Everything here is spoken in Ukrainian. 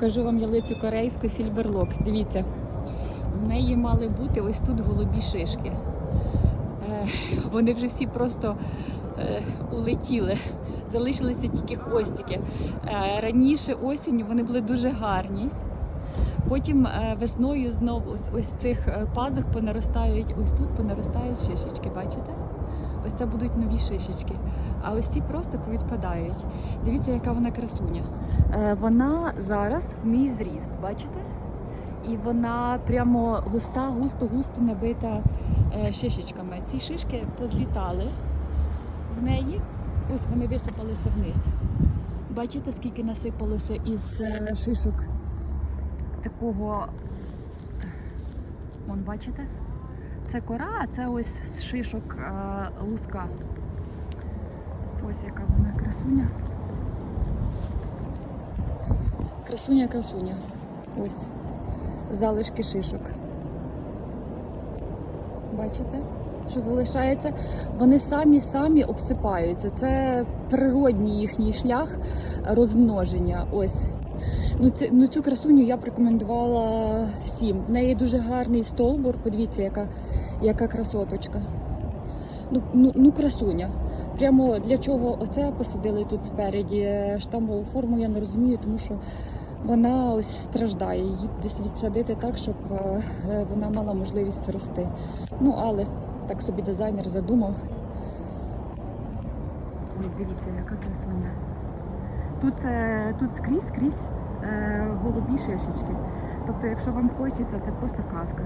Кажу вам ялицю корейську сільверлок. Дивіться, в неї мали бути ось тут голубі шишки. Е, Вони вже всі просто е, улетіли. Залишилися тільки хвостики. Е, Раніше осінню вони були дуже гарні. Потім е, весною знову ось, ось цих е, пазух понаростають, ось тут понаростають шишечки, бачите? Ось це будуть нові шишечки. А ось ці просто повідпадають. Дивіться, яка вона красуня. Е, Вона зараз в мій зріст, бачите? І вона прямо густа, густо-густо набита е, шишечками. Ці шишки позлітали в неї. Ось вони висипалися вниз. Бачите, скільки насипалося із е, шишок такого. Вон, бачите? Це кора, а це ось з шишок е, луска. Ось яка вона красуня. Красуня, красуня. Ось. Залишки шишок. Бачите, що залишається? Вони самі самі обсипаються. Це природній їхній шлях розмноження. Ось. Ну, це, ну, цю красуню я б рекомендувала всім. В неї дуже гарний стовбур. Подивіться, яка, яка красоточка. Ну, ну, ну красуня. Прямо для чого оце посадили тут спереді штамбову форму, я не розумію, тому що вона ось страждає. Її десь відсадити так, щоб е, е, вона мала можливість рости. Ну, але так собі дизайнер задумав. Ось дивіться, яка красуня. Тут, е, тут скрізь, скрізь е, голубі шишечки. Тобто, якщо вам хочеться, це просто казка.